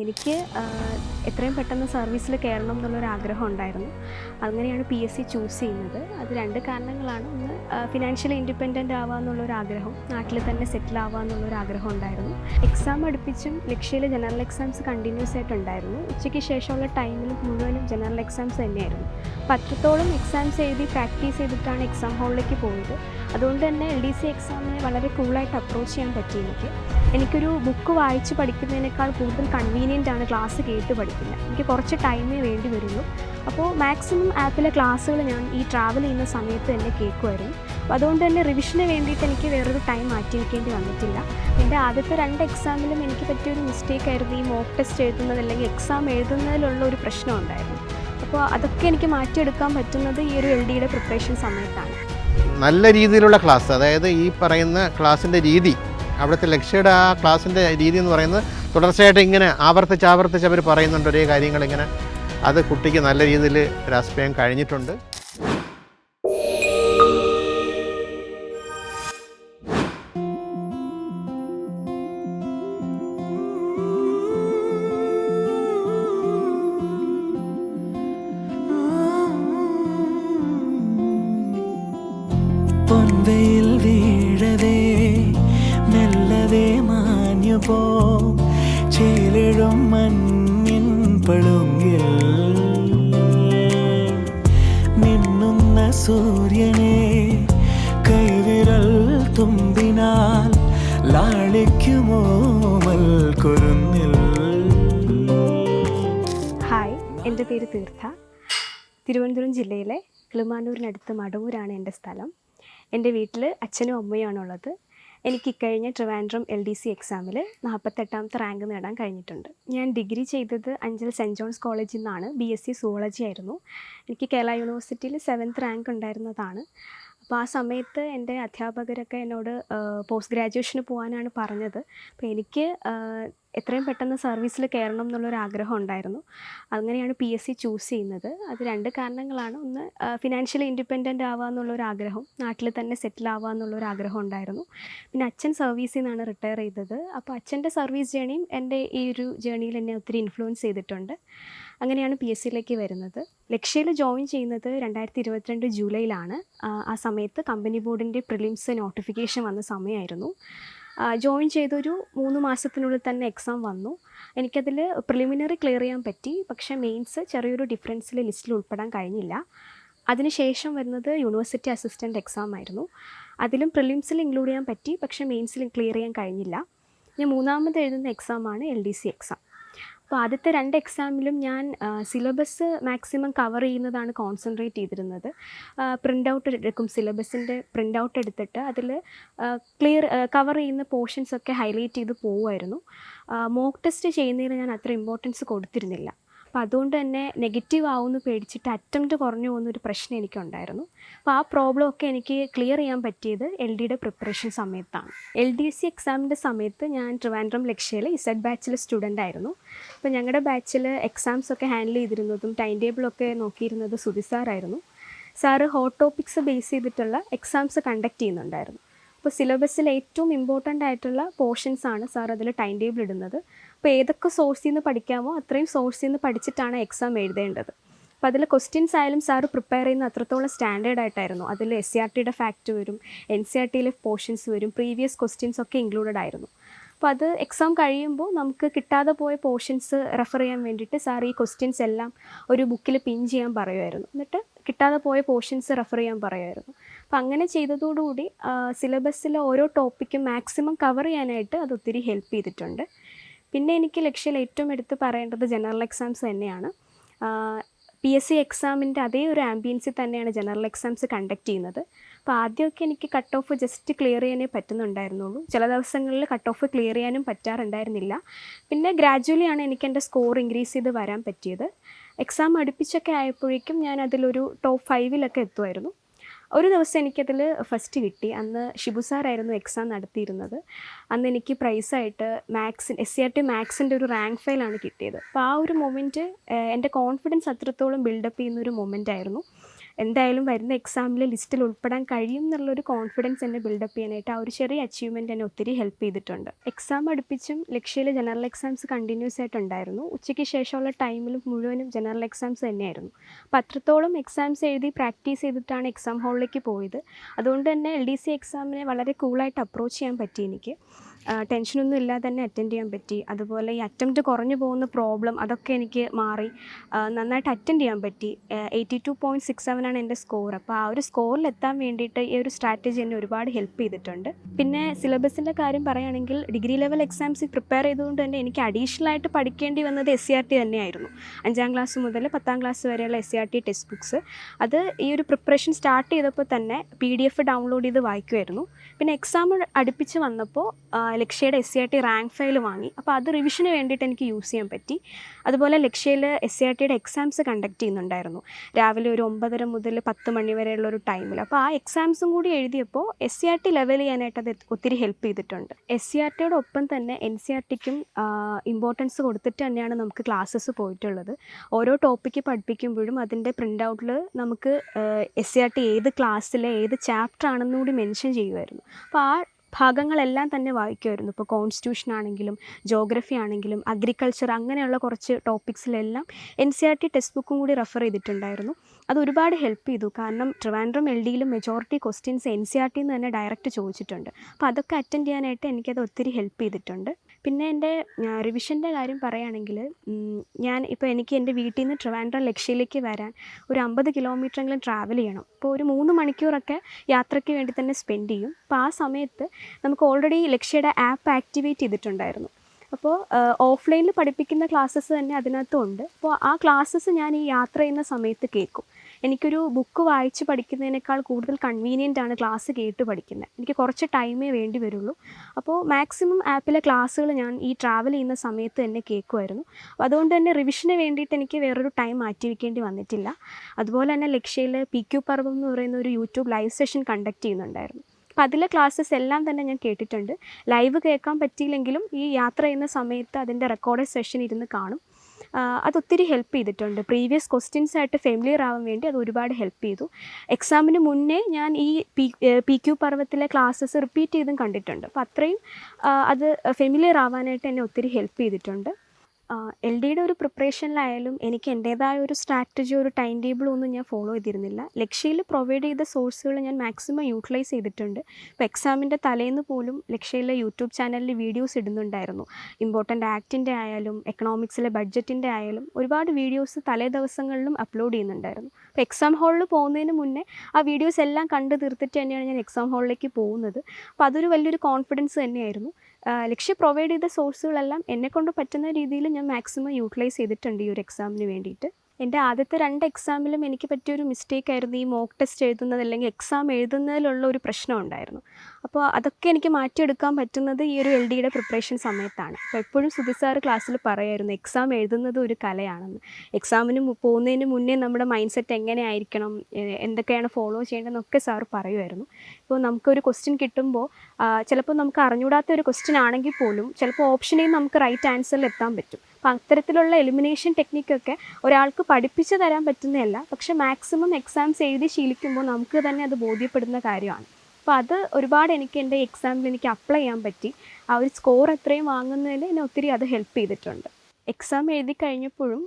എനിക്ക് എത്രയും പെട്ടെന്ന് സർവീസിൽ കയറണം എന്നുള്ളൊരു ആഗ്രഹം ഉണ്ടായിരുന്നു. അങ്ങനെയാണ് പി എസ് സി ചൂസ് ചെയ്യുന്നത്. അത് രണ്ട് കാരണങ്ങളാണ്. ഒന്ന് ഫിനാൻഷ്യലി ഇൻഡിപെൻഡന്റ് ആവുക എന്നുള്ളൊരു ആഗ്രഹം നാട്ടിൽ തന്നെ സെറ്റിൽ ആവുക എന്നുള്ളൊരു ആഗ്രഹം ഉണ്ടായിരുന്നു. എക്സാം അടുപ്പിച്ചും ലക്ഷ്യയിൽ ജനറൽ എക്സാംസ് കണ്ടിന്യൂസ് ആയിട്ടുണ്ടായിരുന്നു ഉച്ചയ്ക്ക് ശേഷമുള്ള ടൈമിൽ മുഴുവനും ജനറൽ എക്സാംസ് തന്നെയായിരുന്നു. പത്രത്തോളം എക്സാംസ് എഴുതി പ്രാക്ടീസ് ചെയ്തിട്ടാണ് എക്സാം ഹാളിലേക്ക് പോയത്. അതുകൊണ്ട് തന്നെ എൽ ഡി സി എക്സാമിനെ വളരെ കൂളായിട്ട് അപ്രോച്ച് ചെയ്യാൻ പറ്റി എനിക്ക്. എനിക്കൊരു ബുക്ക് വായിച്ച് പഠിക്കുന്നതിനേക്കാൾ കൂടുതൽ കൺവീനിയന്റ് ആണ് ക്ലാസ് കേട്ട് പഠിക്കുന്നത്. എനിക്ക് കുറച്ച് ടൈമേ വേണ്ടി വരുള്ളൂ. അപ്പോൾ മാക്സിമം ആപ്പിലെ ക്ലാസ്സുകൾ ഞാൻ ഈ ട്രാവൽ ചെയ്യുന്ന സമയത്ത് തന്നെ കേൾക്കുമായിരുന്നു. അപ്പോൾ അതുകൊണ്ട് തന്നെ റിവിഷന് വേണ്ടിയിട്ട് എനിക്ക് വേറൊരു ടൈം മാറ്റി വയ്ക്കേണ്ടി വന്നിട്ടില്ല. എന്റെ ആദ്യത്തെ രണ്ട് എക്സാമിലും എനിക്ക് പറ്റിയൊരു മിസ്റ്റേക്ക് ആയിരുന്നു ഈ മോക്ക് ടെസ്റ്റ് എഴുതുന്നത് അല്ലെങ്കിൽ എക്സാം എഴുതുന്നതിലുള്ള ഒരു പ്രശ്നം ഉണ്ടായിരുന്നു. അപ്പോൾ അതൊക്കെ എനിക്ക് മാറ്റിയെടുക്കാൻ പറ്റുന്നത് ഈ ഒരു എൽ ഡിയുടെ പ്രിപ്പറേഷൻ സമയത്താണ്. നല്ല രീതിയിലുള്ള ക്ലാസ് അതായത് ഈ പറയുന്ന ക്ലാസ്സിന്റെ രീതി അവിടുത്തെ ലക്ഷ്യയുടെ ആ ക്ലാസ്സിന്റെ രീതി എന്ന് പറയുന്നത് തുടർച്ചയായിട്ട് ഇങ്ങനെ ആവർത്തിച്ച് ആവർത്തിച്ച് അവർ പറയുന്നുണ്ട് ഒരേ കാര്യങ്ങൾ ഇങ്ങനെ അത് കുട്ടിക്ക് നല്ല രീതിയിൽ ചെയ്യാൻ കഴിഞ്ഞിട്ടുണ്ട്. ഹായ് എന്റെ പേര് തീർത്ഥ. തിരുവനന്തപുരം ജില്ലയിലെ കിളിമാനൂരിനടുത്ത് മടവൂരാണ് എന്റെ സ്ഥലം. എന്റെ വീട്ടിൽ അച്ഛനും അമ്മയുമാണുള്ളത്. എനിക്ക് ഇക്കഴിഞ്ഞ ട്രിവാൻഡ്രം എൽ ഡി സി എക്സാമിൽ നാൽപ്പത്തെട്ടാമത്തെ റാങ്ക് നേടാൻ കഴിഞ്ഞിട്ടുണ്ട്. ഞാൻ ഡിഗ്രി ചെയ്തത് അഞ്ചൽ സെന്റ് ജോൺസ് കോളേജിൽ നിന്നാണ്. ബി എസ് സി സുവോളജി ആയിരുന്നു. എനിക്ക് കേരള യൂണിവേഴ്സിറ്റിയിൽ സെവൻത്ത് റാങ്ക് ഉണ്ടായിരുന്നതാണ്. അപ്പോൾ ആ സമയത്ത് എന്റെ അധ്യാപകരൊക്കെ എന്നോട് പോസ്റ്റ് ഗ്രാജുവേഷന് പോകാനാണ് പറഞ്ഞത്. അപ്പോൾ എനിക്ക് എത്രയും പെട്ടെന്ന് സർവീസിൽ കയറണം എന്നുള്ളൊരു ആഗ്രഹം ഉണ്ടായിരുന്നു. അങ്ങനെയാണ് പി എസ് സി ചൂസ് ചെയ്യുന്നത്. അത് രണ്ട് കാരണങ്ങളാണ്. ഒന്ന് ഫിനാൻഷ്യലി ഇൻഡിപെൻഡന്റ് ആവുക എന്നുള്ളൊരു ആഗ്രഹം നാട്ടിൽ തന്നെ സെറ്റിൽ ആവുക എന്നുള്ളൊരു ആഗ്രഹം ഉണ്ടായിരുന്നു. പിന്നെ അച്ഛൻ സർവീസിൽ നിന്നാണ് റിട്ടയർ ചെയ്തത്. അപ്പോൾ അച്ഛന്റെ സർവീസ് ജേണിയും എന്റെ ഈ ഒരു ജേണിയിൽ എന്നെ ഒത്തിരി ഇൻഫ്ലുവൻസ് ചെയ്തിട്ടുണ്ട്. അങ്ങനെയാണ് പി എസ് സിയിലേക്ക് വരുന്നത്. ലക്ഷ്യയിൽ ജോയിൻ ചെയ്യുന്നത് രണ്ടായിരത്തി ഇരുപത്തിരണ്ട് ജൂലൈയിലാണ്. ആ, സമയത്ത് കമ്പനി ബോർഡിന്റെ പ്രിലിംസ് നോട്ടിഫിക്കേഷൻ വന്ന സമയമായിരുന്നു. ജോയിൻ ചെയ്തൊരു മൂന്ന് മാസത്തിനുള്ളിൽ തന്നെ എക്സാം വന്നു. എനിക്കതിൽ പ്രിലിമിനറി ക്ലിയർ ചെയ്യാൻ പറ്റി. പക്ഷേ മെയിൻസ് ചെറിയൊരു ഡിഫറൻസിൽ ലിസ്റ്റിൽ ഉൾപ്പെടാൻ കഴിഞ്ഞില്ല. അതിനുശേഷം വരുന്നത് യൂണിവേഴ്സിറ്റി അസിസ്റ്റന്റ് എക്സാം ആയിരുന്നു. അതിലും പ്രിലിംസിൽ ഇൻക്ലൂഡ് ചെയ്യാൻ പറ്റി. പക്ഷേ മെയിൻസിൽ ക്ലിയർ ചെയ്യാൻ കഴിഞ്ഞില്ല. ഞാൻ മൂന്നാമത് എഴുതുന്ന എക്സാമാണ് എൽ ഡി സി എക്സാം അപ്പോൾ ആദ്യത്തെ രണ്ട് എക്സാമിലും ഞാൻ സിലബസ് മാക്സിമം കവർ ചെയ്യുന്നതാണ് കോൺസെൻട്രേറ്റ് ചെയ്തിരുന്നത്. പ്രിന്റ് ഔട്ട് എടുക്കും. സിലബസിന്റെ പ്രിന്റ് ഔട്ട് എടുത്തിട്ട് അതിൽ ക്ലിയർ കവർ ചെയ്യുന്ന പോർഷൻസ് ഒക്കെ ഹൈലൈറ്റ് ചെയ്ത് പോവുമായിരുന്നു. മോക്ക് ടെസ്റ്റ് ചെയ്യുന്നതിന് ഞാൻ അത്ര ഇമ്പോർട്ടൻസ് കൊടുത്തിരുന്നില്ല. അപ്പോൾ അതുകൊണ്ട് തന്നെ നെഗറ്റീവ് ആവുമെന്ന് പേടിച്ചിട്ട് അറ്റംപ്റ്റ് കുറഞ്ഞു പോകുന്ന ഒരു പ്രശ്നം എനിക്കുണ്ടായിരുന്നു. അപ്പോൾ ആ പ്രോബ്ലം ഒക്കെ എനിക്ക് ക്ലിയർ ചെയ്യാൻ പറ്റിയത് എൽ ഡിയുടെ പ്രിപ്പറേഷൻ സമയത്താണ്. എൽ ഡി സി എക്സാമിന്റെ സമയത്ത് ഞാൻ ട്രിവാൻഡ്രം ലക്ഷ്യയിൽ ഇസഡ് ബാച്ചിൽ സ്റ്റുഡന്റ് ആയിരുന്നു. അപ്പോൾ ഞങ്ങളുടെ ബാച്ചിൽ എക്സാംസ് ഒക്കെ ഹാൻഡിൽ ചെയ്തിരുന്നതും ടൈം ടേബിളൊക്കെ നോക്കിയിരുന്നത് സുധി സാറായിരുന്നു സാറ് ഹോട്ട് ടോപ്പിക്സ് ബേസ് ചെയ്തിട്ടുള്ള എക്സാംസ് കണ്ടക്ട് ചെയ്യുന്നുണ്ടായിരുന്നു. അപ്പോൾ സിലബസിൽ ഏറ്റവും ഇമ്പോർട്ടന്റ് ആയിട്ടുള്ള പോർഷൻസ് ആണ് സാർ അതിൽ ടൈം ടേബിൾ ഇടുന്നത്. അപ്പോൾ ഏതൊക്കെ സോഴ്സിൽ നിന്ന് പഠിക്കാമോ അത്രയും സോഴ്സിൽ നിന്ന് പഠിച്ചിട്ടാണ് എക്സാം എഴുതേണ്ടത്. അപ്പോൾ അതിൽ ക്വസ്റ്റ്യൻസ് ആയാലും സാറ് പ്രിപ്പയർ ചെയ്യുന്ന അത്രത്തോളം സ്റ്റാൻഡേർഡ് ആയിട്ടായിരുന്നു. അതിൽ എസ് സി ആർ ടിയുടെ ഫാക്റ്റ് വരും എൻ സി ആർ ടിയിലെ പോർഷൻസ് വരും പ്രീവിയസ് ക്വസ്റ്റ്യൻസ് ഒക്കെ ഇൻക്ലൂഡഡ് ആയിരുന്നു. അപ്പോൾ അത് എക്സാം കഴിയുമ്പോൾ നമുക്ക് കിട്ടാതെ പോയ പോർഷൻസ് റെഫർ ചെയ്യാൻ വേണ്ടിയിട്ട് സാർ ഈ ക്വസ്റ്റ്യൻസ് എല്ലാം ഒരു ബുക്കിൽ പിൻ ചെയ്യാൻ പറയുമായിരുന്നു എന്നിട്ട് കിട്ടാതെ പോയ പോർഷൻസ് റെഫർ ചെയ്യാൻ പറയുമായിരുന്നു അപ്പോൾ അങ്ങനെ ചെയ്തതോടുകൂടി സിലബസിലെ ഓരോ ടോപ്പിക്കും മാക്സിമം കവർ ചെയ്യാനായിട്ട് അത് ഒത്തിരി ഹെൽപ്പ് ചെയ്തിട്ടുണ്ട്. പിന്നെ എനിക്ക് ലക്ഷ്യയിൽ ഏറ്റവും എടുത്ത് പറയേണ്ടത് ജനറൽ എക്സാംസ് തന്നെയാണ്. പി എസ് സി എക്സാമിന്റെ അതേ ഒരു ആംബിയൻസിൽ തന്നെയാണ് ജനറൽ എക്സാംസ് കണ്ടക്ട് ചെയ്യുന്നത്. അപ്പോൾ ആദ്യമൊക്കെ എനിക്ക് കട്ട് ഓഫ് ജസ്റ്റ് ക്ലിയർ ചെയ്യാനേ പറ്റുന്നുണ്ടായിരുന്നുള്ളൂ. ചില ദിവസങ്ങളിൽ കട്ട് ഓഫ് ക്ലിയർ ചെയ്യാനും പറ്റാറുണ്ടായിരുന്നില്ല. പിന്നെ ഗ്രാജുവലി ആണ് എനിക്ക് എന്റെ സ്കോർ ഇൻക്രീസ് ചെയ്ത് വരാൻ പറ്റിയത്. എക്സാം അടുപ്പിച്ചൊക്കെ ആയപ്പോഴേക്കും ഞാൻ അതിലൊരു ടോപ്പ് ഫൈവിലൊക്കെ എത്തുമായിരുന്നു. ഒരു ദിവസം എനിക്കതിൽ ഫസ്റ്റ് കിട്ടി. അന്ന് ഷിബു സാറായിരുന്നു എക്സാം നടത്തിയിരുന്നത്. അന്ന് എനിക്ക് പ്രൈസായിട്ട് മാത്സിൻ എസ് സി ആർ ടി മാത്സിന്റെ ഒരു റാങ്ക് ഫയലാണ് കിട്ടിയത്. അപ്പോൾ ആ ഒരു മൊമെന്റ് എന്റെ കോൺഫിഡൻസ് അത്രത്തോളം ബിൽഡപ്പ് ചെയ്യുന്ന ഒരു മൊമെന്റ് ആയിരുന്നു. എന്തായാലും വരുന്ന എക്സാമിൽ ലിസ്റ്റിൽ ഉൾപ്പെടാൻ കഴിയും എന്നുള്ളൊരു കോൺഫിഡൻസ് എന്നെ ബിൽഡപ്പ് ചെയ്യാനായിട്ട് ആ ഒരു ചെറിയ അച്ചീവ്മെന്റ് എന്നെ ഒത്തിരി ഹെൽപ്പ് ചെയ്തിട്ടുണ്ട്. എക്സാം അടുപ്പിച്ചും ലക്ഷ്യയിൽ ജനറൽ എക്സാംസ് കണ്ടിന്യൂസ് ആയിട്ടുണ്ടായിരുന്നു ഉച്ചയ്ക്ക് ശേഷമുള്ള ടൈമിലും മുഴുവനും ജനറൽ എക്സാംസ് തന്നെയായിരുന്നു. അപ്പോൾ അത്രത്തോളം എക്സാംസ് എഴുതി പ്രാക്ടീസ് ചെയ്തിട്ടാണ് എക്സാം ഹാളിലേക്ക് പോയത്. അതുകൊണ്ട് തന്നെ എൽ ഡി സി എക്സാമിനെ വളരെ കൂളായിട്ട് അപ്രോച്ച് ചെയ്യാൻ പറ്റി എനിക്ക്. ടെൻഷനൊന്നും ഇല്ലാതെ തന്നെ അറ്റൻഡ് ചെയ്യാൻ പറ്റി. അതുപോലെ ഈ അറ്റംപ്റ്റ് കുറഞ്ഞു പോകുന്ന പ്രോബ്ലം അതൊക്കെ എനിക്ക് മാറി. നന്നായിട്ട് അറ്റൻഡ് ചെയ്യാൻ പറ്റി. Eighty two point six seven ആണ് എന്റെ സ്കോർ അപ്പോൾ ആ ഒരു സ്കോറിൽ എത്താൻ വേണ്ടിയിട്ട് ഈ ഒരു സ്ട്രാറ്റജി എന്നെ ഒരുപാട് ഹെൽപ്പ് ചെയ്തിട്ടുണ്ട്. പിന്നെ സിലബസിന്റെ കാര്യം പറയുകയാണെങ്കിൽ ഡിഗ്രി ലെവൽ എക്സാംസ് പ്രിപ്പയർ ചെയ്തുകൊണ്ട് തന്നെ എനിക്ക് അഡീഷണൽ ആയിട്ട് പഠിക്കേണ്ടി വന്നത് എസ് സി ആർ ടി തന്നെയായിരുന്നു. അഞ്ചാം ക്ലാസ് മുതൽ പത്താം ക്ലാസ് വരെയുള്ള S C R T text books അത് ഈ ഒരു പ്രിപ്പറേഷൻ സ്റ്റാർട്ട് ചെയ്തപ്പോൾ തന്നെ പി ഡി എഫ് ഡൗൺലോഡ് ചെയ്ത് വായിക്കുമായിരുന്നു പിന്നെ എക്സാം അടുപ്പിച്ച് വന്നപ്പോൾ ലക്ഷ്യയുടെ S C R T rank file വാങ്ങി. അപ്പോൾ അത് റിവിഷന് വേണ്ടിയിട്ട് എനിക്ക് യൂസ് ചെയ്യാൻ പറ്റി. അതുപോലെ ലക്ഷ്യയിൽ എസ് സി ആർ ടിയുടെ എക്സാംസ് കണ്ടക്ട് ചെയ്യുന്നുണ്ടായിരുന്നു. രാവിലെ ഒരു ഒമ്പതര മുതൽ പത്ത് മണി വരെയുള്ള ഒരു ടൈമിൽ അപ്പോൾ ആ എക്സാംസും കൂടി എഴുതിയപ്പോൾ S C R T level ചെയ്യാനായിട്ട് അത് ഒത്തിരി ഹെൽപ്പ് ചെയ്തിട്ടുണ്ട്. എസ് സി ആർ ടിയുടെ ഒപ്പം തന്നെ എൻ സി ആർ ടിക്കും ഇമ്പോർട്ടൻസ് കൊടുത്തിട്ട് തന്നെയാണ് നമുക്ക് ക്ലാസ്സസ് പോയിട്ടുള്ളത്. ഓരോ ടോപ്പിക്ക് പഠിപ്പിക്കുമ്പോഴും അതിന്റെ പ്രിന്റ് ഔട്ടിൽ നമുക്ക് എസ് സി ആർ ടി ഏത് ക്ലാസ്സിലെ ഏത് ചാപ്റ്റർ ആണെന്നും കൂടി മെൻഷൻ ചെയ്യുമായിരുന്നു. അപ്പോൾ ആ ഭാഗങ്ങളെല്ലാം തന്നെ വായിക്കുമായിരുന്നു. ഇപ്പോൾ കോൺസ്റ്റിറ്റ്യൂഷൻ ആണെങ്കിലും ജോഗ്രഫി ആണെങ്കിലും അഗ്രികൾച്ചർ അങ്ങനെയുള്ള കുറച്ച് ടോപ്പിക്സിലെല്ലാം N C R T text ബുക്കും കൂടി റെഫർ ചെയ്തിട്ടുണ്ടായിരുന്നു. അത് ഒരുപാട് ഹെൽപ്പ് ചെയ്തു. കാരണം Trivandrum L ഡിയിലും majority questions N C R tin തന്നെ ഡയറക്റ്റ് ചോദിച്ചിട്ടുണ്ട്. അപ്പോൾ അതൊക്കെ അറ്റൻഡ് ചെയ്യാനായിട്ട് എനിക്കത് ഒത്തിരി ഹെൽപ്പ് ചെയ്തിട്ടുണ്ട്. പിന്നെ എന്റെ റിവിഷന്റെ കാര്യം പറയുകയാണെങ്കിൽ ഞാൻ ഇപ്പോൾ എനിക്ക് എന്റെ വീട്ടിൽ നിന്ന് ട്രിവാൻഡ്രം ലക്ഷ്യയിലേക്ക് വരാൻ ഒരു അമ്പത് കിലോമീറ്ററെങ്കിലും ട്രാവൽ ചെയ്യണം. അപ്പോൾ ഒരു മൂന്ന് മണിക്കൂറൊക്കെ യാത്രയ്ക്ക് വേണ്ടി തന്നെ സ്പെൻഡ് ചെയ്യും. അപ്പോൾ ആ സമയത്ത് നമുക്ക് ഓൾറെഡി ലക്ഷ്യയുടെ ആപ്പ് ആക്ടിവേറ്റ് ചെയ്തിട്ടുണ്ടായിരുന്നു. അപ്പോൾ ഓഫ്ലൈനിൽ പഠിപ്പിക്കുന്ന ക്ലാസ്സസ് തന്നെ അതിനകത്തും ഉണ്ട് അപ്പോൾ ആ ക്ലാസ്സസ് ഞാൻ ഈ യാത്ര ചെയ്യുന്ന സമയത്ത് കേൾക്കും. എനിക്കൊരു ബുക്ക് വായിച്ച് പഠിക്കുന്നതിനേക്കാൾ കൂടുതൽ കൺവീനിയന്റ് ആണ് ക്ലാസ് കേട്ട് പഠിക്കുന്നത്. എനിക്ക് കുറച്ച് ടൈമേ വേണ്ടി വരുള്ളൂ. അപ്പോൾ മാക്സിമം ആപ്പിലെ ക്ലാസ്സുകൾ ഞാൻ ഈ ട്രാവൽ ചെയ്യുന്ന സമയത്ത് തന്നെ കേൾക്കുമായിരുന്നു. അതുകൊണ്ട് തന്നെ റിവിഷന് വേണ്ടിയിട്ട് എനിക്ക് വേറൊരു ടൈം മാറ്റി വയ്ക്കേണ്ടി വന്നിട്ടില്ല. അതുപോലെ തന്നെ ലക്ഷ്യയിൽ പി ക്യു പർവം എന്ന് പറയുന്ന ഒരു യൂട്യൂബ് ലൈവ് സെഷൻ കണ്ടക്ട് ചെയ്യുന്നുണ്ടായിരുന്നു. അപ്പോൾ അതിലെ ക്ലാസ്സസ് എല്ലാം തന്നെ ഞാൻ കേട്ടിട്ടുണ്ട്. ലൈവ് കേൾക്കാൻ പറ്റിയില്ലെങ്കിലും ഈ യാത്ര ചെയ്യുന്ന സമയത്ത് അതിന്റെ റെക്കോർഡ് സെഷൻ ഇരുന്ന് കാണും. അതൊത്തിരി ഹെൽപ്പ് ചെയ്തിട്ടുണ്ട്. പ്രീവിയസ് ക്വസ്റ്റ്യൻസ് ആയിട്ട് ഫെമിലിയർ ആവാൻ വേണ്ടി അത് ഒരുപാട് ഹെൽപ്പ് ചെയ്തു. എക്സാമിന് മുന്നേ ഞാൻ ഈ പി പി ക്യു പർവത്തിലെ ക്ലാസ്സസ് റിപ്പീറ്റ് ചെയ്തും കണ്ടിട്ടുണ്ട്. അപ്പോൾ അത്രയും അത് ഫെമിലിയർ ആവാനായിട്ട് എന്നെ ഒത്തിരി ഹെൽപ്പ് ചെയ്തിട്ടുണ്ട്. എൽ ഡിയുടെ ഒരു പ്രിപ്പറേഷനിലായാലും എനിക്ക് എന്റേതായ ഒരു സ്ട്രാറ്റജി ഒരു ടൈം ടേബിൾ ഒന്നും ഞാൻ ഫോളോ ചെയ്തിരുന്നില്ല. ലക്ഷ്യയിൽ പ്രൊവൈഡ് ചെയ്ത സോഴ്സുകൾ ഞാൻ മാക്സിമം യൂട്ടിലൈസ് ചെയ്തിട്ടുണ്ട്. ഇപ്പോൾ എക്സാമിന്റെ തലേന്ന് പോലും ലക്ഷ്യയിലെ യൂട്യൂബ് ചാനലിൽ വീഡിയോസ് ഇടുന്നുണ്ടായിരുന്നു. ഇമ്പോർട്ടന്റ് ആക്ടിന്റെ ആയാലും എക്കണോമിക്സിലെ ബഡ്ജറ്റിന്റെ ആയാലും ഒരുപാട് വീഡിയോസ് തലേ ദിവസങ്ങളിലും അപ്ലോഡ് ചെയ്യുന്നുണ്ടായിരുന്നു. അപ്പോൾ എക്സാം ഹാളിൽ പോകുന്നതിന് മുന്നേ ആ വീഡിയോസ് എല്ലാം കണ്ടു തീർത്തിട്ട് തന്നെയാണ് ഞാൻ എക്സാം ഹാളിലേക്ക് പോകുന്നത്. അപ്പോൾ അതൊരു വലിയൊരു കോൺഫിഡൻസ് തന്നെയായിരുന്നു. ലക്ഷ്യ പ്രൊവൈഡ് ചെയ്ത സോഴ്സുകളെല്ലാം എന്നെക്കൊണ്ട് പറ്റുന്ന രീതിയിൽ ഞാൻ മാക്സിമം യൂട്ടിലൈസ് ചെയ്തിട്ടുണ്ട് ഈ ഒരു എക്സാമിന് വേണ്ടിയിട്ട്. എന്റെ ആദ്യത്തെ രണ്ട് എക്സാമിലും എനിക്ക് പറ്റിയൊരു മിസ്റ്റേക്ക് ആയിരുന്നു ഈ മോക്ക് ടെസ്റ്റ് എഴുതുന്നത് അല്ലെങ്കിൽ എക്സാം എഴുതുന്നതിലുള്ള ഒരു പ്രശ്നം ഉണ്ടായിരുന്നു. അപ്പോൾ അതൊക്കെ എനിക്ക് മാറ്റിയെടുക്കാൻ പറ്റുന്നത് ഈ ഒരു എൽ ഡിയുടെ പ്രിപ്പറേഷൻ സമയത്താണ്. അപ്പോൾ എപ്പോഴും സുധി സാറ് ക്ലാസ്സിൽ പറയായിരുന്നു എക്സാം എഴുതുന്നത് ഒരു കലയാണെന്ന്. എക്സാമിന് പോകുന്നതിന് മുന്നേ നമ്മുടെ മൈൻഡ് സെറ്റ് എങ്ങനെയായിരിക്കണം എന്തൊക്കെയാണ് ഫോളോ ചെയ്യേണ്ടതെന്നൊക്കെ സാർ പറയുമായിരുന്നു. ഇപ്പോൾ നമുക്കൊരു ക്വസ്റ്റ്യൻ കിട്ടുമ്പോൾ ചിലപ്പോൾ നമുക്ക് അറിഞ്ഞൂടാത്ത ഒരു ക്വസ്റ്റ്യൻ ആണെങ്കിൽ പോലും ചിലപ്പോൾ ഓപ്ഷനിൽ നമുക്ക് റൈറ്റ് ആൻസറിൽ എത്താൻ പറ്റും. അപ്പോൾ അത്തരത്തിലുള്ള എലിമിനേഷൻ ടെക്നിക്കൊക്കെ ഒരാൾക്ക് പഠിപ്പിച്ചു തരാൻ പറ്റുന്നതല്ല. പക്ഷെ മാക്സിമം എക്സാംസ് എഴുതി ശീലിക്കുമ്പോൾ നമുക്ക് തന്നെ അത് ബോധ്യപ്പെടുന്ന കാര്യമാണ്. അപ്പോൾ അത് ഒരുപാട് എനിക്ക് എന്റെ എക്സാമിൽ എനിക്ക് അപ്ലൈ ചെയ്യാൻ പറ്റി. ആ ഒരു സ്കോർ എത്രയും വാങ്ങുന്നതിൽ എന്നെ ഒത്തിരി അത് ഹെൽപ്പ് ചെയ്തിട്ടുണ്ട്. എക്സാം എഴുതി കഴിഞ്ഞപ്പോഴും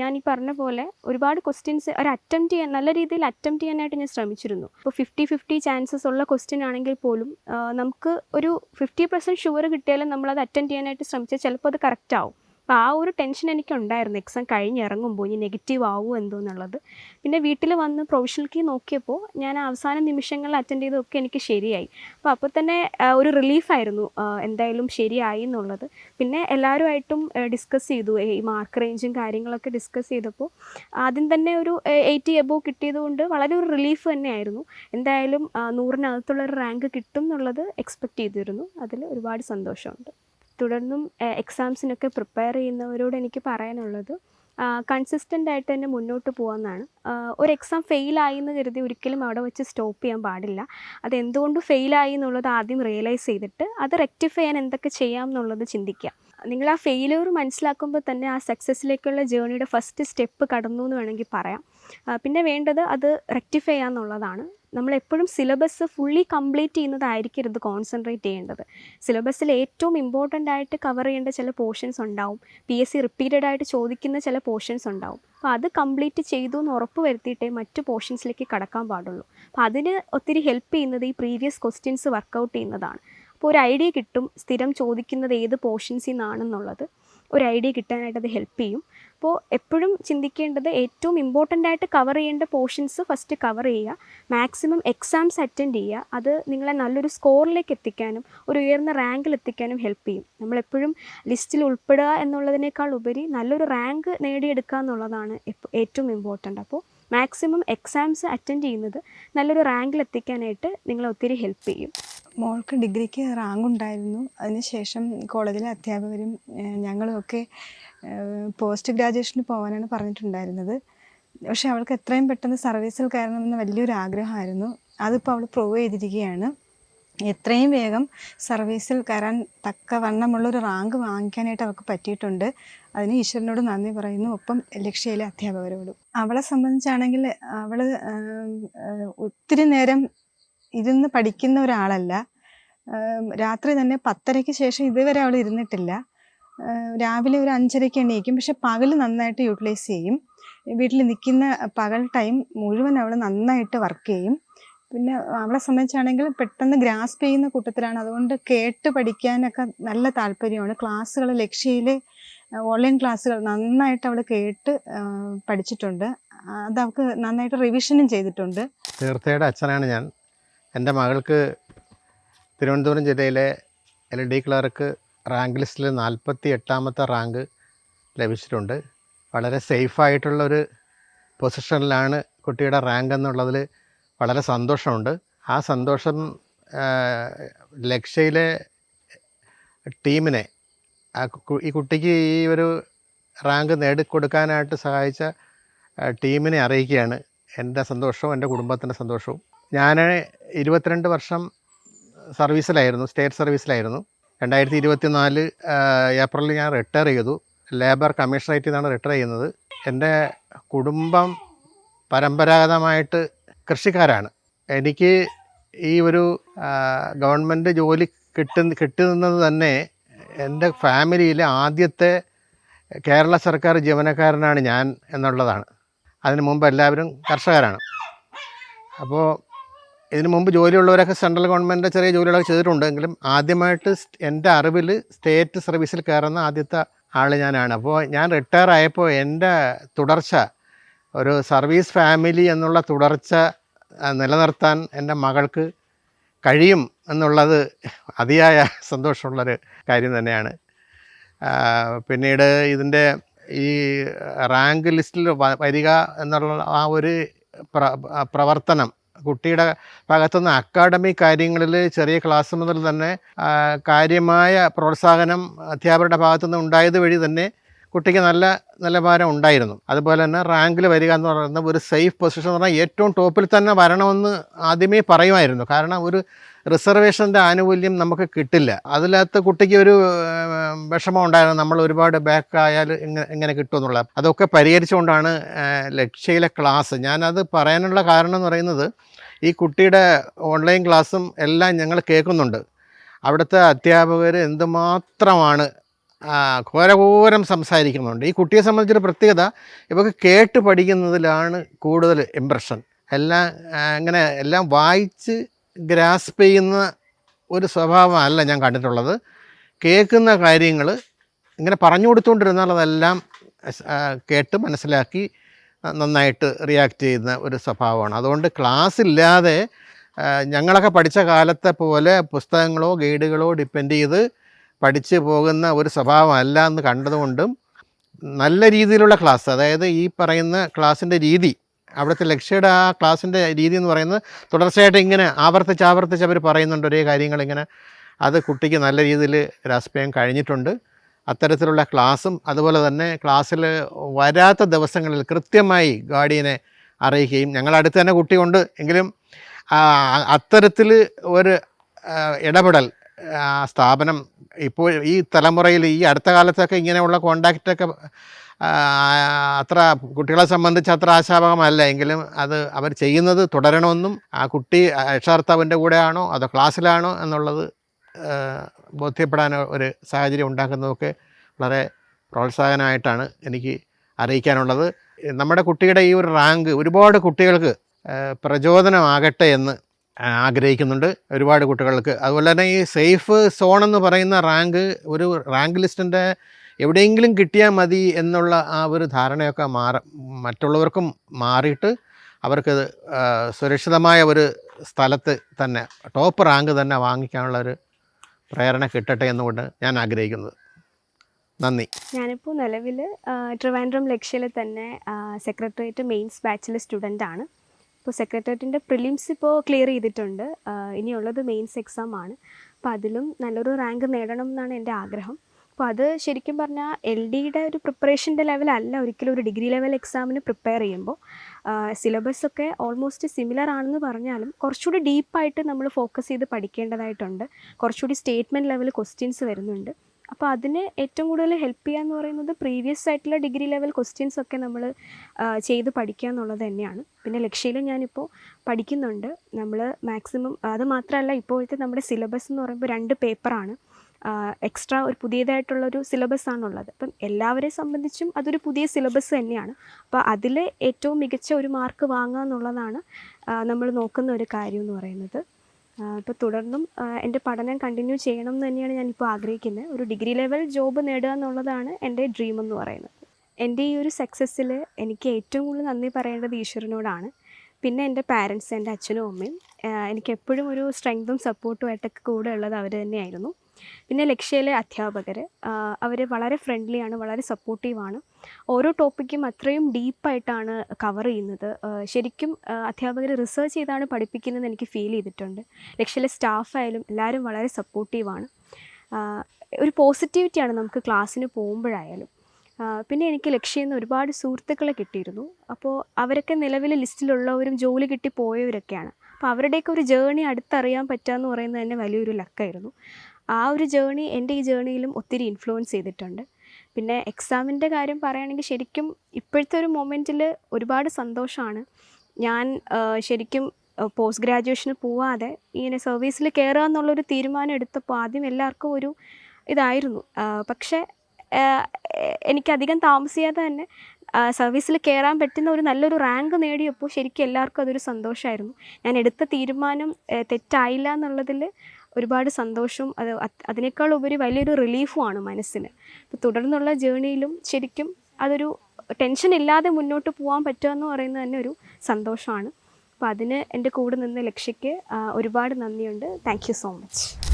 ഞാൻ ഈ പറഞ്ഞ പോലെ ഒരുപാട് ക്വസ്റ്റ്യൻസ് ഒരു അറ്റംപ്റ്റ് ചെയ്യാൻ നല്ല രീതിയിൽ അറ്റംപ്റ്റ് ചെയ്യാനായിട്ട് ഞാൻ ശ്രമിച്ചിരുന്നു. ഇപ്പോൾ ഫിഫ്റ്റി ഫിഫ്റ്റി ചാൻസസ് ഉള്ള ക്വസ്റ്റ്യൻ ആണെങ്കിൽ പോലും നമുക്ക് ഒരു ഫിഫ്റ്റി പെർസെന്റ് ഷുവർ കിട്ടിയാലും നമ്മളത് അറ്റൻഡ് ചെയ്യാനായിട്ട് ശ്രമിച്ചാൽ ചിലപ്പോൾ അത് കറക്റ്റ് ആവും. അപ്പോൾ ആ ഒരു ടെൻഷൻ എനിക്ക് ഉണ്ടായിരുന്നു എക്സാം കഴിഞ്ഞ് ഇറങ്ങുമ്പോൾ ഇനി നെഗറ്റീവ് ആവുമോ എന്തോ എന്നുള്ളത്. പിന്നെ വീട്ടിൽ വന്ന് പ്രൊവിഷണൽ കീ നോക്കിയപ്പോൾ ഞാൻ അവസാന നിമിഷങ്ങളിൽ അറ്റൻഡ് ചെയ്തതൊക്കെ എനിക്ക് ശരിയായി. അപ്പോൾ അപ്പോൾ തന്നെ ഒരു റിലീഫായിരുന്നു എന്തായാലും ശരിയായി എന്നുള്ളത്. പിന്നെ എല്ലാവരുമായിട്ടും ഡിസ്കസ് ചെയ്തു. ഈ മാർക്ക് റേഞ്ചും കാര്യങ്ങളൊക്കെ ഡിസ്കസ് ചെയ്തപ്പോൾ ആദ്യം തന്നെ ഒരു എയ്റ്റി എബോ കിട്ടിയതുകൊണ്ട് വളരെ ഒരു റിലീഫ് തന്നെയായിരുന്നു. എന്തായാലും നൂറിനകത്തുള്ളൊരു റാങ്ക് കിട്ടും എന്നുള്ളത് എക്സ്പെക്റ്റ് ചെയ്തിരുന്നു. അതിൽ ഒരുപാട് സന്തോഷമുണ്ട്. തുടർന്നും എക്സാംസിനൊക്കെ പ്രിപ്പയർ ചെയ്യുന്നവരോട് എനിക്ക് പറയാനുള്ളത് കൺസിസ്റ്റന്റ് ആയിട്ട് തന്നെ മുന്നോട്ട് പോകാമെന്നാണ് ഒരു എക്സാം ഫെയിലായി എന്ന് കരുതി ഒരിക്കലും അവിടെ വെച്ച് സ്റ്റോപ്പ് ചെയ്യാൻ പാടില്ല. അത് എന്തുകൊണ്ട് ഫെയിലായി എന്നുള്ളത് ആദ്യം റിയലൈസ് ചെയ്തിട്ട് അത് റെക്ടിഫൈ ചെയ്യാൻ എന്തൊക്കെ ചെയ്യാം എന്നുള്ളത് ചിന്തിക്കുക. നിങ്ങൾ ആ ഫെയിലിയർ മനസ്സിലാക്കുമ്പോൾ തന്നെ ആ സക്സസ്സിലേക്കുള്ള ജേണിയുടെ ഫസ്റ്റ് സ്റ്റെപ്പ് കടന്നു എന്ന് വേണമെങ്കിൽ പറയാം. പിന്നെ വേണ്ടത് അത് റെക്ടിഫൈ ചെയ്യാന്നുള്ളതാണ്. നമ്മളെപ്പോഴും സിലബസ് ഫുള്ളി കംപ്ലീറ്റ് ചെയ്യുന്നതായിരിക്കരുത് കോൺസെൻട്രേറ്റ് ചെയ്യേണ്ടത്. സിലബസിൽ ഏറ്റവും ഇമ്പോർട്ടന്റ് ആയിട്ട് കവർ ചെയ്യേണ്ട ചില പോർഷൻസ് ഉണ്ടാവും. പി എസ് സി റിപ്പീറ്റഡ് ആയിട്ട് ചോദിക്കുന്ന ചില പോർഷൻസ് ഉണ്ടാവും. അപ്പോൾ അത് കംപ്ലീറ്റ് ചെയ്തു എന്ന് ഉറപ്പ് വരുത്തിയിട്ടേ മറ്റ് പോർഷൻസിലേക്ക് കടക്കാൻ പാടുള്ളൂ. അപ്പോൾ അതിന് ഒത്തിരി ഹെൽപ്പ് ചെയ്യുന്നത് ഈ പ്രീവിയസ് ക്വസ്റ്റ്യൻസ് വർക്കൗട്ട് ചെയ്യുന്നതാണ്. അപ്പോൾ ഒരു ഐഡിയ കിട്ടും സ്ഥിരം ചോദിക്കുന്നത് ഏത് പോർഷൻസിൽ നിന്നാണെന്നുള്ളത്. ഒരു ഐഡിയ കിട്ടാനായിട്ട് അത് ഹെൽപ്പ് ചെയ്യും. അപ്പോൾ എപ്പോഴും ചിന്തിക്കേണ്ടത് ഏറ്റവും ഇമ്പോർട്ടന്റ് ആയിട്ട് കവർ ചെയ്യേണ്ട പോർഷൻസ് ഫസ്റ്റ് കവർ ചെയ്യുക. മാക്സിമം എക്സാംസ് അറ്റൻഡ് ചെയ്യുക. അത് നിങ്ങളെ നല്ലൊരു സ്കോറിലേക്ക് എത്തിക്കാനും ഒരു ഉയർന്ന റാങ്കിൽ എത്തിക്കാനും ഹെൽപ്പ് ചെയ്യും. നമ്മളെപ്പോഴും ലിസ്റ്റിൽ ഉൾപ്പെടുക എന്നുള്ളതിനേക്കാൾ ഉപരി നല്ലൊരു റാങ്ക് നേടിയെടുക്കുക എന്നുള്ളതാണ് ഏറ്റവും ഇമ്പോർട്ടന്റ് അപ്പോൾ മാക്സിമം എക്സാംസ് അറ്റൻഡ് ചെയ്യുന്നത് നല്ലൊരു റാങ്കിൽ എത്തിക്കാനായിട്ട് നിങ്ങളെ ഒത്തിരി ഹെൽപ്പ് ചെയ്യും. മോൾക്ക് ഡിഗ്രിക്ക് റാങ്ക് ഉണ്ടായിരുന്നു അതിനുശേഷം കോളേജിലെ അധ്യാപകരും ഞങ്ങളുമൊക്കെ പോസ്റ്റ് ഗ്രാജുവേഷന് പോകാനാണ് പറഞ്ഞിട്ടുണ്ടായിരുന്നത്. പക്ഷേ അവൾക്ക് എത്രയും പെട്ടെന്ന് സർവീസിൽ കയറണമെന്ന് വലിയൊരു ആഗ്രഹമായിരുന്നു അതിപ്പോൾ അവൾ പ്രൂവ് ചെയ്തിരിക്കുകയാണ്. എത്രയും വേഗം സർവീസിൽ കയറാൻ തക്ക വണ്ണമുള്ളൊരു റാങ്ക് വാങ്ങിക്കാനായിട്ട് അവൾക്ക് പറ്റിയിട്ടുണ്ട്. അതിന് ഈശ്വരനോട് നന്ദി പറയുന്നു. ഒപ്പം ലക്ഷ്യയിലെ അധ്യാപകരോടും. അവളെ സംബന്ധിച്ചാണെങ്കിൽ അവൾ ഒത്തിരി നേരം ഇരുന്ന് പഠിക്കുന്ന ഒരാളല്ല. രാത്രി തന്നെ പത്തരയ്ക്ക് ശേഷം ഇതുവരെ അവൾ ഇരുന്നിട്ടില്ല. രാവിലെ ഒരു അഞ്ചരയ്ക്ക് എണീക്കും. പക്ഷെ പകൽ നന്നായിട്ട് യൂട്ടിലൈസ് ചെയ്യും. വീട്ടിൽ നിൽക്കുന്ന പകൽ ടൈം മുഴുവൻ അവൾ നന്നായിട്ട് വർക്ക് ചെയ്യും. പിന്നെ അവളെ സംബന്ധിച്ചാണെങ്കിൽ പെട്ടെന്ന് ഗ്രാസ്പ് ചെയ്യുന്ന കൂട്ടത്തിലാണ്. അതുകൊണ്ട് കേട്ട് പഠിക്കാനൊക്കെ നല്ല താല്പര്യമാണ്. ക്ലാസ്സുകൾ ലക്ഷ്യയിൽ ഓൺലൈൻ ക്ലാസ്സുകൾ നന്നായിട്ട് അവൾ കേട്ട് പഠിച്ചിട്ടുണ്ട്. അത് അവൾക്ക് നന്നായിട്ട് റിവിഷനും ചെയ്തിട്ടുണ്ട്. തീർച്ചയായിട്ടും അച്ഛനാണ് ഞാൻ എന്റെ മകൾക്ക് തിരുവനന്തപുരം ജില്ലയിലെ എൽ ഡി ക്ലർക്ക് റാങ്ക് ലിസ്റ്റിൽ നാൽപ്പത്തി എട്ടാമത്തെ റാങ്ക് ലഭിച്ചിട്ടുണ്ട്. വളരെ സേഫായിട്ടുള്ളൊരു പൊസിഷനിലാണ് കുട്ടിയുടെ റാങ്ക് എന്നുള്ളതിൽ വളരെ സന്തോഷമുണ്ട്. ആ സന്തോഷം ലക്ഷയിലെ ടീമിനെ ഈ കുട്ടിക്ക് ഈ ഒരു റാങ്ക് നേടിക്കൊടുക്കാനായിട്ട് സഹായിച്ച ടീമിനെ അറിയിക്കുകയാണ്. എന്റെ സന്തോഷവും എന്റെ കുടുംബത്തിന്റെ സന്തോഷവും. ഞാൻ ഇരുപത്തിരണ്ട് വർഷം സർവീസിലായിരുന്നു സ്റ്റേറ്റ് സർവീസിലായിരുന്നു. രണ്ടായിരത്തി ഇരുപത്തി നാല് ഏപ്രിലിൽ ഞാൻ റിട്ടയർ ചെയ്തു. ലേബർ കമ്മീഷണറേറ്റിൽ നിന്നാണ് റിട്ടയർ ചെയ്യുന്നത്. എന്റെ കുടുംബം പരമ്പരാഗതമായിട്ട് കൃഷിക്കാരാണ്. എനിക്ക് ഈ ഒരു ഗവൺമെന്റ് ജോലി കിട്ടി കിട്ടുന്നത് തന്നെ എന്റെ ഫാമിലിയിലെ ആദ്യത്തെ കേരള സർക്കാർ ജീവനക്കാരനാണ് ഞാൻ എന്നുള്ളതാണ്. അതിനു മുമ്പ് എല്ലാവരും കർഷകരാണ്. അപ്പോൾ ഇതിനു മുമ്പ് ജോലിയുള്ളവരൊക്കെ സെൻട്രൽ ഗവൺമെന്റ് ചെറിയ ജോലികളൊക്കെ ചെയ്തിട്ടുണ്ടെങ്കിലും ആദ്യമായിട്ട് എന്റെ അറിവിൽ സ്റ്റേറ്റ് സർവീസിൽ കയറുന്ന ആദ്യത്തെ ആൾ ഞാനാണ്. അപ്പോൾ ഞാൻ റിട്ടയർ ആയപ്പോൾ എന്റെ തുടർച്ച ഒരു സർവീസ് ഫാമിലി എന്നുള്ള തുടർച്ച നിലനിർത്താൻ എന്റെ മകൾക്ക് കഴിയും എന്നുള്ളത് അതിയായ സന്തോഷമുള്ളൊരു കാര്യം തന്നെയാണ്. പിന്നീട് ഇതിന്റെ ഈ റാങ്ക് ലിസ്റ്റിൽ വരിക എന്നുള്ള ആ ഒരു പ്ര പ്രവർത്തനം കുട്ടിയുടെ ഭാഗത്തുനിന്ന് അക്കാഡമിക് കാര്യങ്ങളിൽ ചെറിയ ക്ലാസ് മുതൽ തന്നെ കാര്യമായ പ്രോത്സാഹനം അധ്യാപകരുടെ ഭാഗത്തുനിന്ന് ഉണ്ടായത് വഴി തന്നെ കുട്ടിക്ക് നല്ല നിലവാരം ഉണ്ടായിരുന്നു. അതുപോലെ തന്നെ റാങ്കിൽ വരിക എന്ന് പറയുന്ന ഒരു സേഫ് പൊസിഷൻ എന്ന് പറഞ്ഞാൽ ഏറ്റവും ടോപ്പിൽ തന്നെ വരണമെന്ന് ആദ്യമേ പറയുമായിരുന്നു. കാരണം ഒരു റിസർവേഷന്റെ ആനുകൂല്യം നമുക്ക് കിട്ടില്ല. അതിലകത്ത് കുട്ടിക്ക് ഒരു വിഷമം ഉണ്ടായിരുന്നു. നമ്മൾ ഒരുപാട് ബാക്ക് ആയാൽ ഇങ്ങനെ എങ്ങനെ കിട്ടുമെന്നുള്ളത് അതൊക്കെ പരിഹരിച്ചുകൊണ്ടാണ് ലക്ഷ്യയിലെ ക്ലാസ് ഞാനത് പറയാനുള്ള കാരണം എന്ന് പറയുന്നത് ഈ കുട്ടിയുടെ ഓൺലൈൻ ക്ലാസ്സും എല്ലാം ഞങ്ങൾ കേൾക്കുന്നുണ്ട്. അവിടുത്തെ അധ്യാപകർ എന്തുമാത്രമാണ് ഘോരഘോരം സംസാരിക്കുന്നുണ്ട്. ഈ കുട്ടിയെ സംബന്ധിച്ചൊരു പ്രത്യേകത ഇവർക്ക് കേട്ട് പഠിക്കുന്നതിലാണ് കൂടുതൽ ഇമ്പ്രഷൻ എല്ലാം അങ്ങനെ എല്ലാം വായിച്ച് ഗ്രാസ്പ് ചെയ്യുന്ന ഒരു സ്വഭാവമല്ല ഞാൻ കണ്ടിട്ടുള്ളത്. കേൾക്കുന്ന കാര്യങ്ങൾ ഇങ്ങനെ പറഞ്ഞു കൊടുത്തുകൊണ്ടിരുന്നാൽ അതെല്ലാം കേട്ട് മനസ്സിലാക്കി നന്നായിട്ട് റിയാക്ട് ചെയ്യുന്ന ഒരു സ്വഭാവമാണ്. അതുകൊണ്ട് ക്ലാസ് ഇല്ലാതെ ഞങ്ങളൊക്കെ പഠിച്ച കാലത്തെ പോലെ പുസ്തകങ്ങളോ ഗൈഡുകളോ ഡിപ്പെൻഡ് ചെയ്ത് പഠിച്ച് പോകുന്ന ഒരു സ്വഭാവമല്ല എന്ന് കണ്ടതുകൊണ്ടും നല്ല രീതിയിലുള്ള ക്ലാസ് അതായത് ഈ പറയുന്ന ക്ലാസ്സിന്റെ രീതി അവിടുത്തെ ലക്ഷ്യയുടെ ആ ക്ലാസ്സിന്റെ രീതി എന്ന് പറയുന്നത് തുടർച്ചയായിട്ട് ഇങ്ങനെ ആവർത്തിച്ച് ആവർത്തിച്ച് അവർ പറയുന്നുണ്ട് ഒരേ കാര്യങ്ങൾ ഇങ്ങനെ. അത് കുട്ടിക്ക് നല്ല രീതിയിൽ ഗ്രാസ്പ് കഴിഞ്ഞിട്ടുണ്ട്. അത്തരത്തിലുള്ള ക്ലാസ്സും അതുപോലെ തന്നെ ക്ലാസ്സിൽ വരാത്ത ദിവസങ്ങളിൽ കൃത്യമായി ഗാർഡിയനെ അറിയിക്കുകയും ഞങ്ങൾ അടുത്ത് തന്നെ കുട്ടിയുണ്ട് എങ്കിലും അത്തരത്തിൽ ഒരു ഇടപെടൽ സ്ഥാപനം ഇപ്പോൾ ഈ തലമുറയിൽ ഈ അടുത്ത കാലത്തൊക്കെ ഇങ്ങനെയുള്ള കോണ്ടാക്റ്റൊക്കെ അത്ര കുട്ടികളെ സംബന്ധിച്ച് അത്ര ആശാപകമല്ല. എങ്കിലും അത് അവർ ചെയ്യുന്നത് തുടരണമെന്നും ആ കുട്ടി രക്ഷാകർത്താവിന്റെ കൂടെയാണോ അതോ ക്ലാസ്സിലാണോ എന്നുള്ളത് ബോധ്യപ്പെടാൻ ഒരു സാഹചര്യം ഉണ്ടാക്കുന്നതൊക്കെ വളരെ പ്രോത്സാഹനമായിട്ടാണ് എനിക്ക് അറിയിക്കാനുള്ളത്. നമ്മുടെ കുട്ടിയുടെ ഈ ഒരു റാങ്ക് ഒരുപാട് കുട്ടികൾക്ക് പ്രചോദനമാകട്ടെ എന്ന് ആഗ്രഹിക്കുന്നുണ്ട്. ഒരുപാട് കുട്ടികൾക്ക്. അതുപോലെ തന്നെ ഈ സേഫ് സോൺ എന്ന് പറയുന്ന റാങ്ക് ഒരു റാങ്ക് ലിസ്റ്റിന്റെ എവിടെയെങ്കിലും കിട്ടിയാൽ മതി എന്നുള്ള ആ ഒരു ധാരണയൊക്കെ മാറ മറ്റുള്ളവർക്കും മാറിയിട്ട് അവർക്ക് സുരക്ഷിതമായ ഒരു സ്ഥലത്ത് തന്നെ ടോപ്പ് റാങ്ക് തന്നെ വാങ്ങിക്കാനുള്ള ഒരു പ്രേരണ കിട്ടട്ടെ എന്നുകൊണ്ട് ഞാൻ ആഗ്രഹിക്കുന്നത് നന്ദി. ഞാനിപ്പോൾ നിലവിൽ ട്രിവാൻഡ്രം ലക്ഷ്യയിൽ തന്നെ സെക്രട്ടേറിയറ്റ് മെയിൻസ് ബാച്ചിലെ സ്റ്റുഡന്റ് ആണ് ഇപ്പോൾ സെക്രട്ടേറിയറ്റിന്റെ പ്രിലിംസ് ഇപ്പോൾ ക്ലിയർ ചെയ്തിട്ടുണ്ട്. ഇനിയുള്ളത് മെയിൻസ് എക്സാം ആണ്. അപ്പോൾ അതിലും നല്ലൊരു റാങ്ക് നേടണം എന്നാണ് എന്റെ ആഗ്രഹം. അപ്പോൾ അത് ശരിക്കും പറഞ്ഞാൽ എൽ ഡിയുടെ ഒരു പ്രിപ്പറേഷന്റെ ലെവലല്ല ഒരിക്കലും ഒരു ഡിഗ്രി ലെവൽ എക്സാമിന് പ്രിപ്പയർ ചെയ്യുമ്പോൾ. സിലബസ് ഒക്കെ ഓൾമോസ്റ്റ് സിമിലർ ആണെന്ന് പറഞ്ഞാലും കുറച്ചുകൂടി ഡീപ്പായിട്ട് നമ്മൾ ഫോക്കസ് ചെയ്ത് പഠിക്കേണ്ടതായിട്ടുണ്ട്. കുറച്ചുകൂടി സ്റ്റേറ്റ്മെന്റ് ലെവൽ ക്വസ്റ്റ്യൻസ് വരുന്നുണ്ട്. അപ്പോൾ അതിന് ഏറ്റവും കൂടുതൽ ഹെൽപ്പ് ചെയ്യുക എന്ന് പറയുന്നത് പ്രീവിയസ് ആയിട്ടുള്ള ഡിഗ്രി ലെവൽ ക്വസ്റ്റ്യൻസ് ഒക്കെ നമ്മൾ ചെയ്ത് പഠിക്കുക എന്നുള്ളത് തന്നെയാണ്. പിന്നെ ലക്ഷ്യയിലും ഞാനിപ്പോൾ പഠിക്കുന്നുണ്ട്. നമ്മൾ മാക്സിമം അത് മാത്രമല്ല ഇപ്പോഴത്തെ നമ്മുടെ സിലബസ് എന്ന് പറയുമ്പോൾ രണ്ട് പേപ്പറാണ് എക്സ്ട്രാ ഒരു പുതിയതായിട്ടുള്ളൊരു സിലബസ് ആണുള്ളത് അപ്പം എല്ലാവരെ സംബന്ധിച്ചും അതൊരു പുതിയ സിലബസ് തന്നെയാണ്. അപ്പോൾ അതിൽ ഏറ്റവും മികച്ച ഒരു മാർക്ക് വാങ്ങുക എന്നുള്ളതാണ് നമ്മൾ നോക്കുന്ന ഒരു കാര്യം എന്ന് പറയുന്നത് ഇപ്പോൾ തുടർന്നും എന്റെ പഠനം കണ്ടിന്യൂ ചെയ്യണം എന്ന് തന്നെയാണ് ഞാനിപ്പോൾ ആഗ്രഹിക്കുന്നത് ഒരു ഡിഗ്രി ലെവൽ ജോബ് നേടുക എന്നുള്ളതാണ് എന്റെ ഡ്രീം എന്ന് പറയുന്നത്. എന്റെ ഈ ഒരു സക്സസ്സിൽ എനിക്ക് ഏറ്റവും കൂടുതൽ നന്ദി പറയേണ്ടത് ഈശ്വരനോടാണ്. പിന്നെ എന്റെ പാരൻസ് എന്റെ അച്ഛനും അമ്മയും എനിക്ക് എപ്പോഴും ഒരു സ്ട്രെങ്തും സപ്പോർട്ടും ആയിട്ടൊക്കെ കൂടെ ഉള്ളത് അവർ തന്നെയായിരുന്നു. പിന്നെ ലക്ഷ്യയിലെ അധ്യാപകർ അവർ വളരെ ഫ്രണ്ട്ലിയാണ് വളരെ സപ്പോർട്ടീവാണ് ഓരോ ടോപ്പിക്കും അത്രയും ഡീപ്പായിട്ടാണ് കവർ ചെയ്യുന്നത്. ശരിക്കും അധ്യാപകർ റിസർച്ച് ചെയ്താണ് പഠിപ്പിക്കുന്നതെന്ന് എനിക്ക് ഫീൽ ചെയ്തിട്ടുണ്ട്. ലക്ഷ്യയിലെ സ്റ്റാഫായാലും എല്ലാവരും വളരെ സപ്പോർട്ടീവാണ് ഒരു പോസിറ്റിവിറ്റിയാണ് നമുക്ക് ക്ലാസ്സിന് പോകുമ്പോഴായാലും. പിന്നെ എനിക്ക് ലക്ഷ്യം നിന്ന് ഒരുപാട് സുഹൃത്തുക്കളെ കിട്ടിയിരുന്നു. അപ്പോൾ അവരൊക്കെ നിലവിൽ ലിസ്റ്റിലുള്ളവരും ജോലി കിട്ടി പോയവരൊക്കെയാണ്. അപ്പോൾ അവരുടെയൊക്കെ ഒരു ജേണി അടുത്തറിയാൻ പറ്റുക എന്ന് പറയുന്നത് തന്നെ വലിയൊരു ലക്കായിരുന്നു. ആ ഒരു ജേണി എന്റെ ഈ ജേണിയിലും ഒത്തിരി ഇൻഫ്ലുവൻസ് ചെയ്തിട്ടുണ്ട്. പിന്നെ എക്സാമിന്റെ കാര്യം പറയുകയാണെങ്കിൽ ശരിക്കും ഇപ്പോഴത്തെ ഒരു മൊമെന്റിൽ ഒരുപാട് സന്തോഷമാണ് ഞാൻ ശരിക്കും പോസ്റ്റ് ഗ്രാജുവേഷന് പോവാതെ ഇങ്ങനെ സർവീസിൽ കയറുക എന്നുള്ളൊരു തീരുമാനം എടുത്തപ്പോൾ ആദ്യം എല്ലാവർക്കും ഒരു ഇതായിരുന്നു. പക്ഷേ എനിക്കധികം താമസിയാതെ തന്നെ സർവീസിൽ കയറാൻ പറ്റുന്ന ഒരു നല്ലൊരു റാങ്ക് നേടിയപ്പോൾ ശരിക്കും എല്ലാവർക്കും അതൊരു സന്തോഷമായിരുന്നു ഞാൻ എടുത്ത തീരുമാനം തെറ്റായില്ല എന്നുള്ളതിൽ ഒരുപാട് സന്തോഷവും അത് അത് അതിനേക്കാൾ ഉപരി വലിയൊരു റിലീഫുമാണ് മനസ്സിന്. അപ്പോൾ തുടർന്നുള്ള ജേണിയിലും ശരിക്കും അതൊരു ടെൻഷൻ ഇല്ലാതെ മുന്നോട്ട് പോകാൻ പറ്റുക എന്ന് പറയുന്നത് തന്നെ ഒരു സന്തോഷമാണ്. അപ്പോൾ അതിന് എന്റെ കൂടെ നിന്ന് ലക്ഷ്യയ്ക്ക് ഒരുപാട് നന്ദിയുണ്ട്. Thank so much